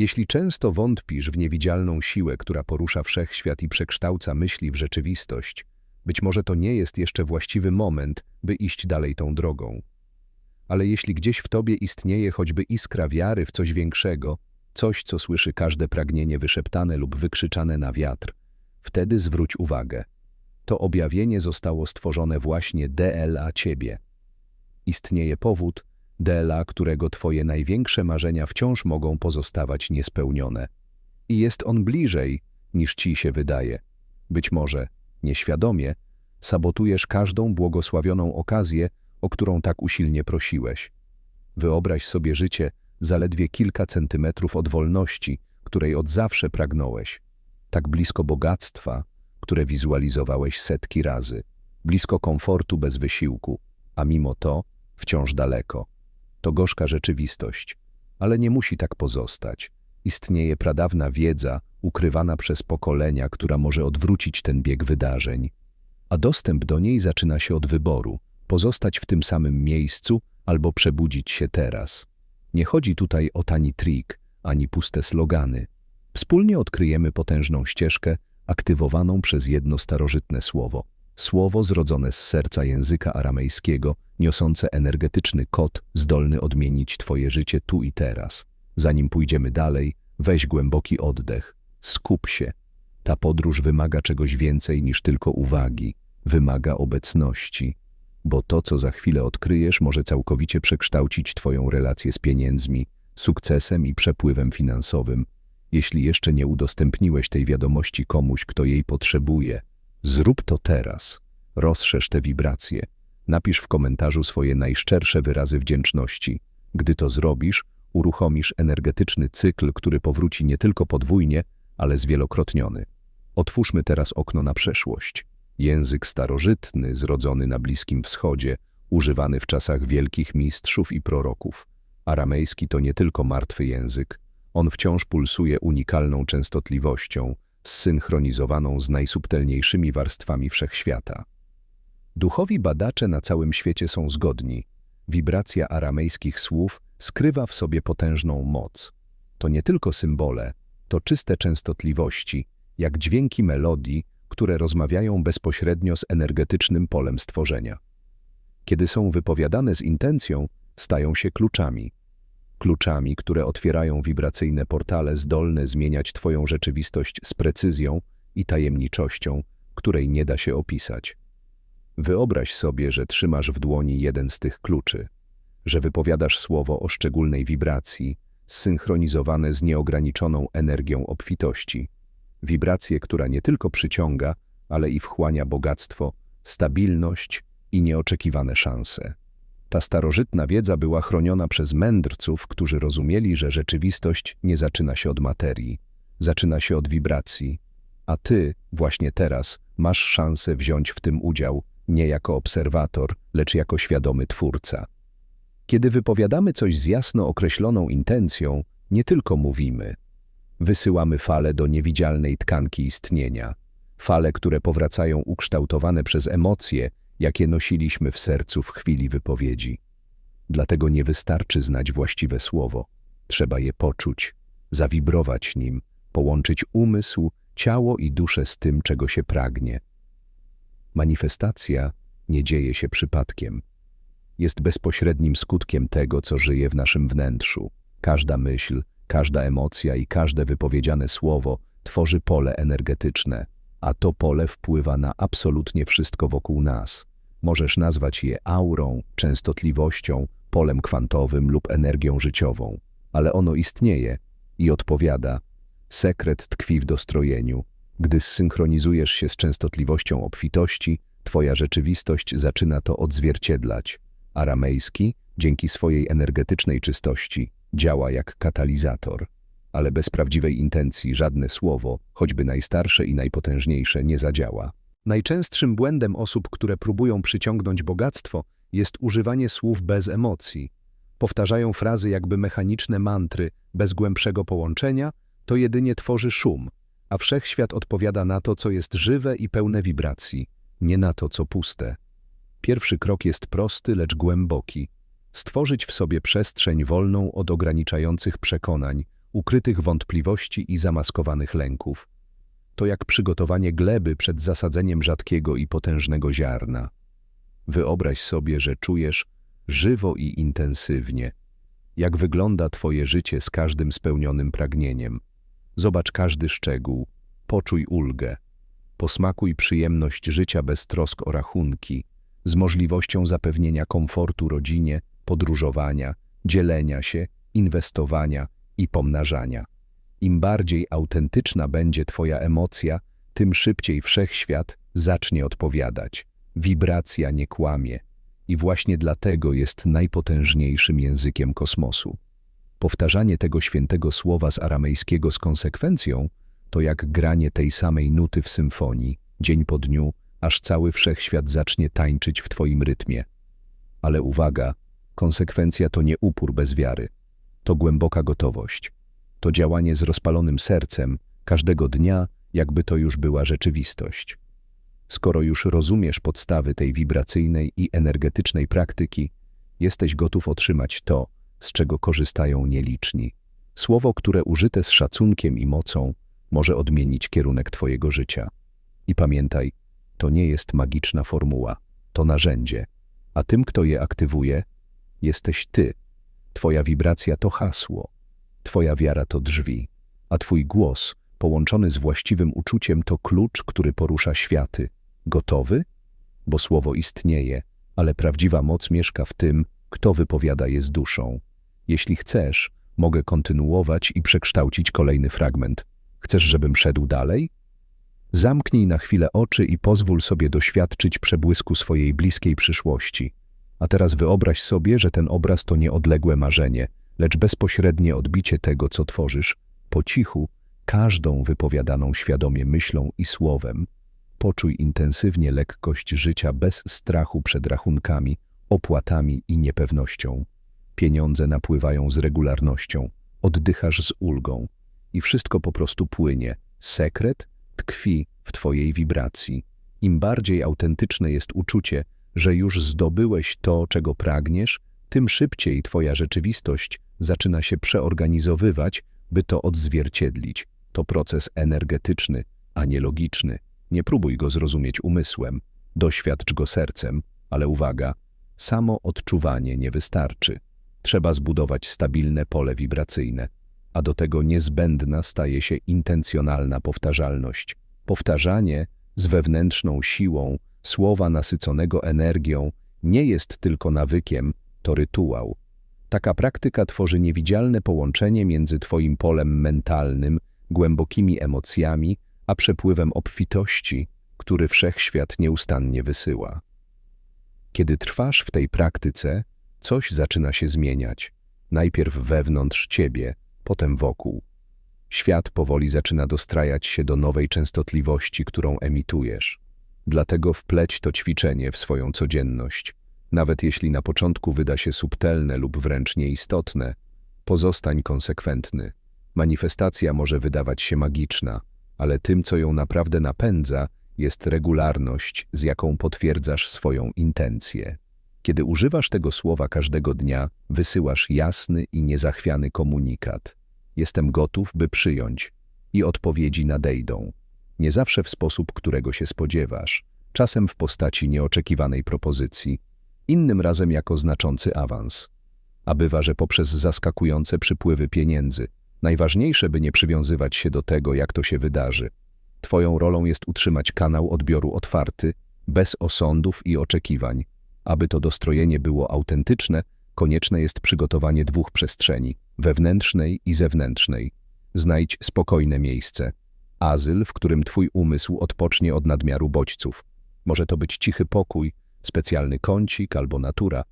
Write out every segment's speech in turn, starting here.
Jeśli często wątpisz w niewidzialną siłę, która porusza wszechświat i przekształca myśli w rzeczywistość, być może to nie jest jeszcze właściwy moment, by iść dalej tą drogą. Ale jeśli gdzieś w tobie istnieje choćby iskra wiary w coś większego, coś, co słyszy każde pragnienie wyszeptane lub wykrzyczane na wiatr, wtedy zwróć uwagę. To objawienie zostało stworzone właśnie DLA Ciebie. Istnieje powód, DLA, którego Twoje największe marzenia wciąż mogą pozostawać niespełnione. I jest on bliżej, niż Ci się wydaje. Być może, nieświadomie, sabotujesz każdą błogosławioną okazję, o którą tak usilnie prosiłeś. Wyobraź sobie życie zaledwie kilka centymetrów od wolności, której od zawsze pragnąłeś. Tak blisko bogactwa, które wizualizowałeś setki razy, blisko komfortu bez wysiłku, a mimo to wciąż daleko. To gorzka rzeczywistość, ale nie musi tak pozostać. Istnieje pradawna wiedza, ukrywana przez pokolenia, która może odwrócić ten bieg wydarzeń. A dostęp do niej zaczyna się od wyboru pozostać w tym samym miejscu albo przebudzić się teraz. Nie chodzi tutaj o tani trik, ani puste slogany. Wspólnie odkryjemy potężną ścieżkę, aktywowaną przez jedno starożytne słowo. Słowo zrodzone z serca języka aramejskiego, niosące energetyczny kod, zdolny odmienić Twoje życie tu i teraz. Zanim pójdziemy dalej, weź głęboki oddech, skup się. Ta podróż wymaga czegoś więcej niż tylko uwagi, wymaga obecności, bo to, co za chwilę odkryjesz, może całkowicie przekształcić Twoją relację z pieniędzmi, sukcesem i przepływem finansowym. Jeśli jeszcze nie udostępniłeś tej wiadomości komuś, kto jej potrzebuje, zrób to teraz. Rozszerz te wibracje. Napisz w komentarzu swoje najszczersze wyrazy wdzięczności. Gdy to zrobisz, uruchomisz energetyczny cykl, który powróci nie tylko podwójnie, ale zwielokrotniony. Otwórzmy teraz okno na przeszłość. Język starożytny, zrodzony na Bliskim Wschodzie, używany w czasach wielkich mistrzów i proroków. Aramejski to nie tylko martwy język, on wciąż pulsuje unikalną częstotliwością, zsynchronizowaną z najsubtelniejszymi warstwami wszechświata. Duchowi badacze na całym świecie są zgodni. Wibracja aramejskich słów skrywa w sobie potężną moc. To nie tylko symbole, to czyste częstotliwości, jak dźwięki melodii, które rozmawiają bezpośrednio z energetycznym polem stworzenia. Kiedy są wypowiadane z intencją, stają się kluczami. Kluczami, które otwierają wibracyjne portale zdolne zmieniać Twoją rzeczywistość z precyzją i tajemniczością, której nie da się opisać. Wyobraź sobie, że trzymasz w dłoni jeden z tych kluczy, że wypowiadasz słowo o szczególnej wibracji, zsynchronizowane z nieograniczoną energią obfitości – wibrację, która nie tylko przyciąga, ale i wchłania bogactwo, stabilność i nieoczekiwane szanse. Ta starożytna wiedza była chroniona przez mędrców, którzy rozumieli, że rzeczywistość nie zaczyna się od materii, zaczyna się od wibracji, a ty właśnie teraz masz szansę wziąć w tym udział nie jako obserwator, lecz jako świadomy twórca. Kiedy wypowiadamy coś z jasno określoną intencją, nie tylko mówimy, wysyłamy fale do niewidzialnej tkanki istnienia, fale, które powracają ukształtowane przez emocje, jakie nosiliśmy w sercu w chwili wypowiedzi. Dlatego nie wystarczy znać właściwe słowo, trzeba je poczuć, zawibrować nim, połączyć umysł, ciało i duszę z tym, czego się pragnie. Manifestacja nie dzieje się przypadkiem. Jest bezpośrednim skutkiem tego, co żyje w naszym wnętrzu. Każda myśl, Każda emocja i każde wypowiedziane słowo tworzy pole energetyczne, a to pole wpływa na absolutnie wszystko wokół nas. Możesz nazwać je aurą, częstotliwością, polem kwantowym lub energią życiową, ale ono istnieje i odpowiada. Sekret tkwi w dostrojeniu. Gdy zsynchronizujesz się z częstotliwością obfitości, twoja rzeczywistość zaczyna to odzwierciedlać. Aramejski, dzięki swojej energetycznej czystości, Działa jak katalizator, ale bez prawdziwej intencji żadne słowo, choćby najstarsze i najpotężniejsze, nie zadziała. Najczęstszym błędem osób, które próbują przyciągnąć bogactwo, jest używanie słów bez emocji. Powtarzają frazy jakby mechaniczne mantry, bez głębszego połączenia, to jedynie tworzy szum, a wszechświat odpowiada na to, co jest żywe i pełne wibracji, nie na to, co puste. Pierwszy krok jest prosty, lecz głęboki – stworzyć w sobie przestrzeń wolną od ograniczających przekonań, ukrytych wątpliwości i zamaskowanych lęków. To jak przygotowanie gleby przed zasadzeniem rzadkiego i potężnego ziarna. Wyobraź sobie, że czujesz żywo i intensywnie, jak wygląda Twoje życie z każdym spełnionym pragnieniem. Zobacz każdy szczegół, poczuj ulgę, posmakuj przyjemność życia bez trosk o rachunki, z możliwością zapewnienia komfortu rodzinie, podróżowania, dzielenia się, inwestowania i pomnażania. Im bardziej autentyczna będzie Twoja emocja, tym szybciej wszechświat zacznie odpowiadać. Wibracja nie kłamie i właśnie dlatego jest najpotężniejszym językiem kosmosu. Powtarzanie tego świętego słowa z aramejskiego z konsekwencją to jak granie tej samej nuty w symfonii, dzień po dniu, aż cały wszechświat zacznie tańczyć w Twoim rytmie. Ale uwaga, konsekwencja to nie upór bez wiary. To głęboka gotowość. To działanie z rozpalonym sercem, każdego dnia, jakby to już była rzeczywistość. Skoro już rozumiesz podstawy tej wibracyjnej i energetycznej praktyki, jesteś gotów otrzymać to, z czego korzystają nieliczni. Słowo, które użyte z szacunkiem i mocą, może odmienić kierunek Twojego życia. I pamiętaj, to nie jest magiczna formuła, to narzędzie, a tym, kto je aktywuje, jesteś Ty. Twoja wibracja to hasło, Twoja wiara to drzwi, a Twój głos, połączony z właściwym uczuciem, to klucz, który porusza światy. Gotowy? Bo słowo istnieje, ale prawdziwa moc mieszka w tym, kto wypowiada je z duszą. Jeśli chcesz, mogę kontynuować i przekształcić kolejny fragment. Chcesz, żebym szedł dalej? Zamknij na chwilę oczy i pozwól sobie doświadczyć przebłysku swojej bliskiej przyszłości. A teraz wyobraź sobie, że ten obraz to nie odległe marzenie, lecz bezpośrednie odbicie tego, co tworzysz, po cichu, każdą wypowiadaną świadomie myślą i słowem. Poczuj intensywnie lekkość życia bez strachu przed rachunkami, opłatami i niepewnością. Pieniądze napływają z regularnością, oddychasz z ulgą i wszystko po prostu płynie. Sekret tkwi w Twojej wibracji. Im bardziej autentyczne jest uczucie, że już zdobyłeś to, czego pragniesz, tym szybciej Twoja rzeczywistość zaczyna się przeorganizowywać, by to odzwierciedlić. To proces energetyczny, a nie logiczny. Nie próbuj go zrozumieć umysłem, doświadcz go sercem, ale uwaga, samo odczuwanie nie wystarczy. Trzeba zbudować stabilne pole wibracyjne, a do tego niezbędna staje się intencjonalna powtarzalność. Powtarzanie z wewnętrzną siłą słowa nasyconego energią nie jest tylko nawykiem, to rytuał. Taka praktyka tworzy niewidzialne połączenie między Twoim polem mentalnym, głębokimi emocjami, a przepływem obfitości, który wszechświat nieustannie wysyła. Kiedy trwasz w tej praktyce, coś zaczyna się zmieniać. Najpierw wewnątrz ciebie, potem wokół. Świat powoli zaczyna dostrajać się do nowej częstotliwości, którą emitujesz. Dlatego wpleć to ćwiczenie w swoją codzienność. Nawet jeśli na początku wyda się subtelne lub wręcz nieistotne, pozostań konsekwentny. Manifestacja może wydawać się magiczna, ale tym, co ją naprawdę napędza, jest regularność, z jaką potwierdzasz swoją intencję. Kiedy używasz tego słowa każdego dnia, wysyłasz jasny i niezachwiany komunikat. Jestem gotów, by przyjąć. I odpowiedzi nadejdą. Nie zawsze w sposób, którego się spodziewasz. Czasem w postaci nieoczekiwanej propozycji, innym razem jako znaczący awans. A bywa, że poprzez zaskakujące przypływy pieniędzy. Najważniejsze, by nie przywiązywać się do tego, jak to się wydarzy. Twoją rolą jest utrzymać kanał odbioru otwarty, bez osądów i oczekiwań. Aby to dostrojenie było autentyczne, konieczne jest przygotowanie dwóch przestrzeni, wewnętrznej i zewnętrznej. Znajdź spokojne miejsce. Azyl, w którym Twój umysł odpocznie od nadmiaru bodźców. Może to być cichy pokój, specjalny kącik albo natura.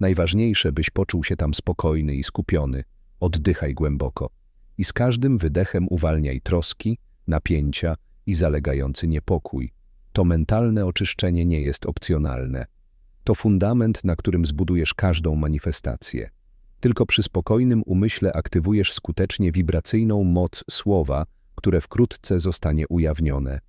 Najważniejsze, byś poczuł się tam spokojny i skupiony. Oddychaj głęboko. I z każdym wydechem uwalniaj troski, napięcia i zalegający niepokój. To mentalne oczyszczenie nie jest opcjonalne. To fundament, na którym zbudujesz każdą manifestację. Tylko przy spokojnym umyśle aktywujesz skutecznie wibracyjną moc słowa, które wkrótce zostanie ujawnione.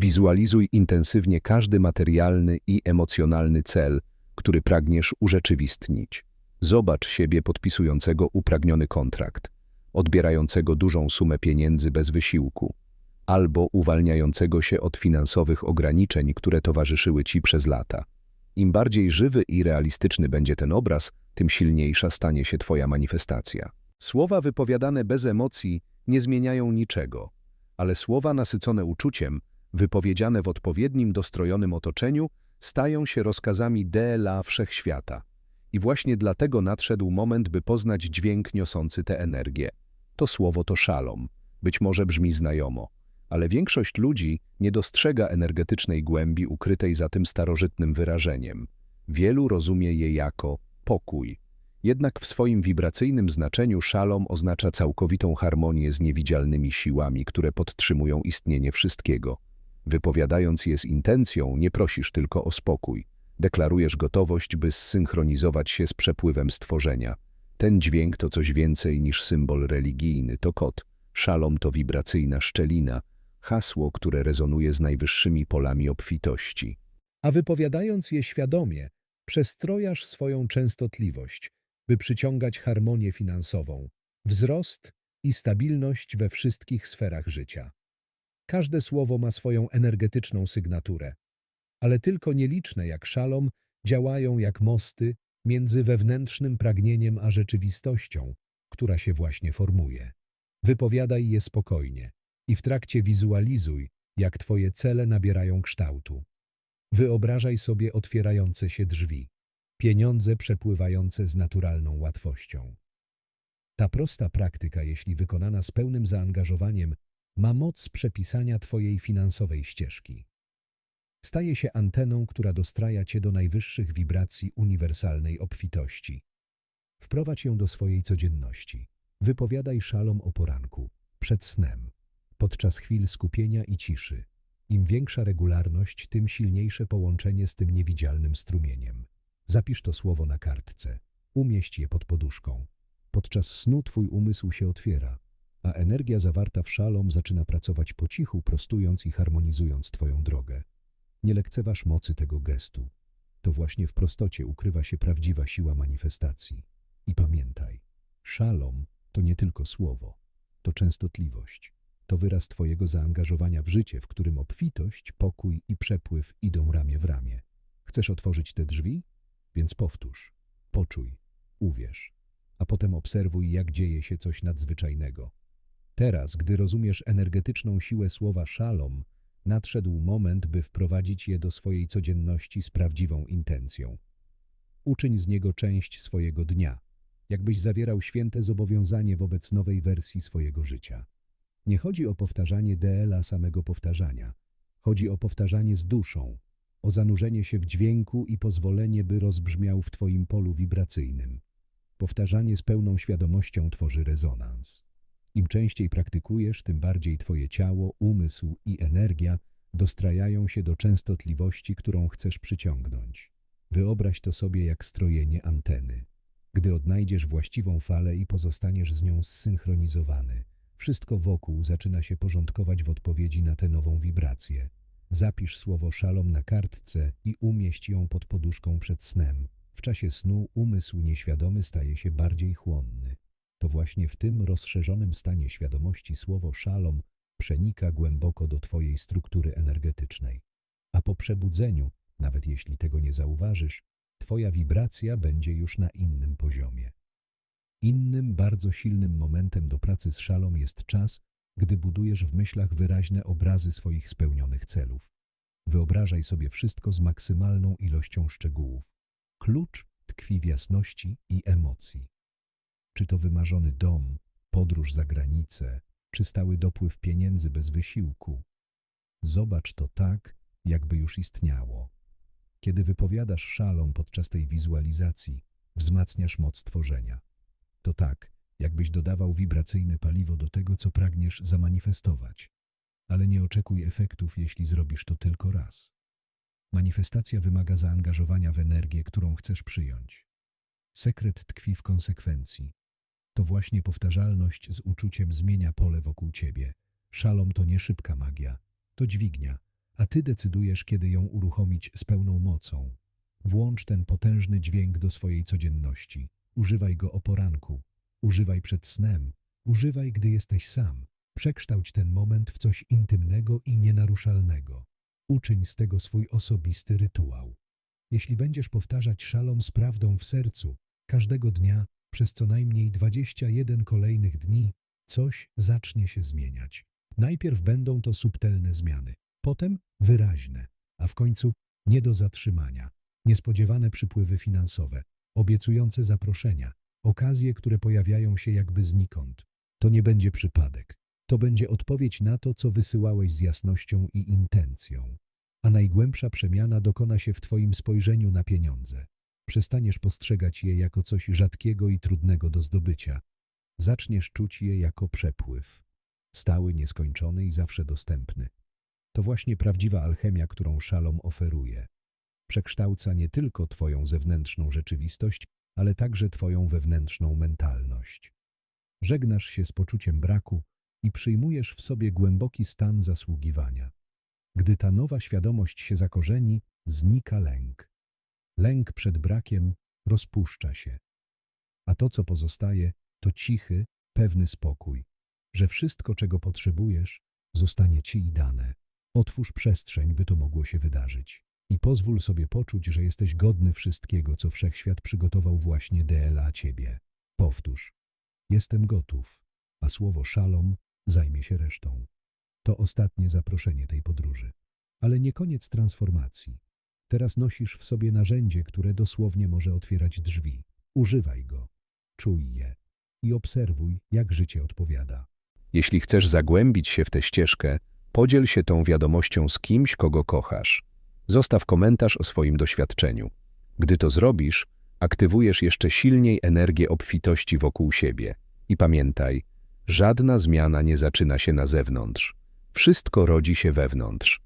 Wizualizuj intensywnie każdy materialny i emocjonalny cel, który pragniesz urzeczywistnić. Zobacz siebie podpisującego upragniony kontrakt. odbierającego dużą sumę pieniędzy bez wysiłku, albo uwalniającego się od finansowych ograniczeń, które towarzyszyły ci przez lata. Im bardziej żywy i realistyczny będzie ten obraz, tym silniejsza stanie się twoja manifestacja. Słowa wypowiadane bez emocji nie zmieniają niczego, ale słowa nasycone uczuciem, wypowiedziane w odpowiednim dostrojonym otoczeniu, stają się rozkazami dla wszechświata. I właśnie dlatego nadszedł moment, by poznać dźwięk niosący tę energię. To słowo to szalom. Być może brzmi znajomo, ale większość ludzi nie dostrzega energetycznej głębi ukrytej za tym starożytnym wyrażeniem. Wielu rozumie je jako pokój. Jednak w swoim wibracyjnym znaczeniu szalom oznacza całkowitą harmonię z niewidzialnymi siłami, które podtrzymują istnienie wszystkiego. Wypowiadając je z intencją, nie prosisz tylko o spokój. Deklarujesz gotowość, by zsynchronizować się z przepływem stworzenia. Ten dźwięk to coś więcej niż symbol religijny, to kod. Szalom to wibracyjna szczelina, hasło, które rezonuje z najwyższymi polami obfitości. A wypowiadając je świadomie, przestrojasz swoją częstotliwość, by przyciągać harmonię finansową, wzrost i stabilność we wszystkich sferach życia. Każde słowo ma swoją energetyczną sygnaturę, ale tylko nieliczne jak szalom działają jak mosty między wewnętrznym pragnieniem a rzeczywistością, która się właśnie formuje. Wypowiadaj je spokojnie i w trakcie wizualizuj, jak Twoje cele nabierają kształtu. Wyobrażaj sobie otwierające się drzwi, pieniądze przepływające z naturalną łatwością. Ta prosta praktyka, jeśli wykonana z pełnym zaangażowaniem, ma moc przepisania Twojej finansowej ścieżki. Staje się anteną, która dostraja Cię do najwyższych wibracji uniwersalnej obfitości. Wprowadź ją do swojej codzienności. Wypowiadaj szalom o poranku, przed snem, podczas chwil skupienia i ciszy. Im większa regularność, tym silniejsze połączenie z tym niewidzialnym strumieniem. Zapisz to słowo na kartce. Umieść je pod poduszką. Podczas snu Twój umysł się otwiera, a energia zawarta w szalom zaczyna pracować po cichu, prostując i harmonizując Twoją drogę. Nie lekceważ mocy tego gestu. To właśnie w prostocie ukrywa się prawdziwa siła manifestacji. I pamiętaj, szalom to nie tylko słowo, to częstotliwość. To wyraz Twojego zaangażowania w życie, w którym obfitość, pokój i przepływ idą ramię w ramię. Chcesz otworzyć te drzwi? Więc powtórz, poczuj, uwierz, a potem obserwuj, jak dzieje się coś nadzwyczajnego. Teraz, gdy rozumiesz energetyczną siłę słowa szalom, nadszedł moment, by wprowadzić je do swojej codzienności z prawdziwą intencją. Uczyń z niego część swojego dnia, jakbyś zawierał święte zobowiązanie wobec nowej wersji swojego życia. Nie chodzi o powtarzanie DL-a samego powtarzania. Chodzi o powtarzanie z duszą, o zanurzenie się w dźwięku i pozwolenie, by rozbrzmiał w Twoim polu wibracyjnym. Powtarzanie z pełną świadomością tworzy rezonans. Im częściej praktykujesz, tym bardziej Twoje ciało, umysł i energia dostrajają się do częstotliwości, którą chcesz przyciągnąć. Wyobraź to sobie jak strojenie anteny. Gdy odnajdziesz właściwą falę i pozostaniesz z nią zsynchronizowany, wszystko wokół zaczyna się porządkować w odpowiedzi na tę nową wibrację. Zapisz słowo szalom na kartce i umieść ją pod poduszką przed snem. W czasie snu umysł nieświadomy staje się bardziej chłonny. To właśnie w tym rozszerzonym stanie świadomości słowo szalom przenika głęboko do Twojej struktury energetycznej. A po przebudzeniu, nawet jeśli tego nie zauważysz, Twoja wibracja będzie już na innym poziomie. Innym, bardzo silnym momentem do pracy z szalom jest czas, gdy budujesz w myślach wyraźne obrazy swoich spełnionych celów. Wyobrażaj sobie wszystko z maksymalną ilością szczegółów. Klucz tkwi w jasności i emocji. Czy to wymarzony dom, podróż za granicę, czy stały dopływ pieniędzy bez wysiłku. Zobacz to tak, jakby już istniało. Kiedy wypowiadasz szalom podczas tej wizualizacji, wzmacniasz moc tworzenia. To tak, jakbyś dodawał wibracyjne paliwo do tego, co pragniesz zamanifestować. Ale nie oczekuj efektów, jeśli zrobisz to tylko raz. Manifestacja wymaga zaangażowania w energię, którą chcesz przyjąć. Sekret tkwi w konsekwencji. To właśnie powtarzalność z uczuciem zmienia pole wokół ciebie. Szalom to nie szybka magia, to dźwignia, a ty decydujesz, kiedy ją uruchomić z pełną mocą. Włącz ten potężny dźwięk do swojej codzienności. Używaj go o poranku, Używaj przed snem, Używaj, gdy jesteś sam. Przekształć ten moment w coś intymnego i nienaruszalnego. Uczyń z tego swój osobisty rytuał. Jeśli będziesz powtarzać szalom z prawdą w sercu, każdego dnia, przez co najmniej 21 kolejnych dni, coś zacznie się zmieniać. Najpierw będą to subtelne zmiany, potem wyraźne, a w końcu nie do zatrzymania. Niespodziewane przypływy finansowe, obiecujące zaproszenia, okazje, które pojawiają się jakby znikąd. To nie będzie przypadek. To będzie odpowiedź na to, co wysyłałeś z jasnością i intencją. A najgłębsza przemiana dokona się w Twoim spojrzeniu na pieniądze. Przestaniesz postrzegać je jako coś rzadkiego i trudnego do zdobycia. Zaczniesz czuć je jako przepływ. Stały, nieskończony i zawsze dostępny. To właśnie prawdziwa alchemia, którą szalom oferuje. Przekształca nie tylko Twoją zewnętrzną rzeczywistość, ale także Twoją wewnętrzną mentalność. Żegnasz się z poczuciem braku i przyjmujesz w sobie głęboki stan zasługiwania. Gdy ta nowa świadomość się zakorzeni, znika lęk. Lęk przed brakiem rozpuszcza się. A to, co pozostaje, to cichy, pewny spokój, że wszystko, czego potrzebujesz, zostanie Ci dane. Otwórz przestrzeń, by to mogło się wydarzyć. I pozwól sobie poczuć, że jesteś godny wszystkiego, co wszechświat przygotował właśnie dla Ciebie. Powtórz. Jestem gotów, a słowo szalom zajmie się resztą. To ostatnie zaproszenie tej podróży. Ale nie koniec transformacji. Teraz nosisz w sobie narzędzie, które dosłownie może otwierać drzwi. Używaj go, czuj je i obserwuj, jak życie odpowiada. Jeśli chcesz zagłębić się w tę ścieżkę, podziel się tą wiadomością z kimś, kogo kochasz. Zostaw komentarz o swoim doświadczeniu. Gdy to zrobisz, aktywujesz jeszcze silniej energię obfitości wokół siebie. I pamiętaj, żadna zmiana nie zaczyna się na zewnątrz. Wszystko rodzi się wewnątrz.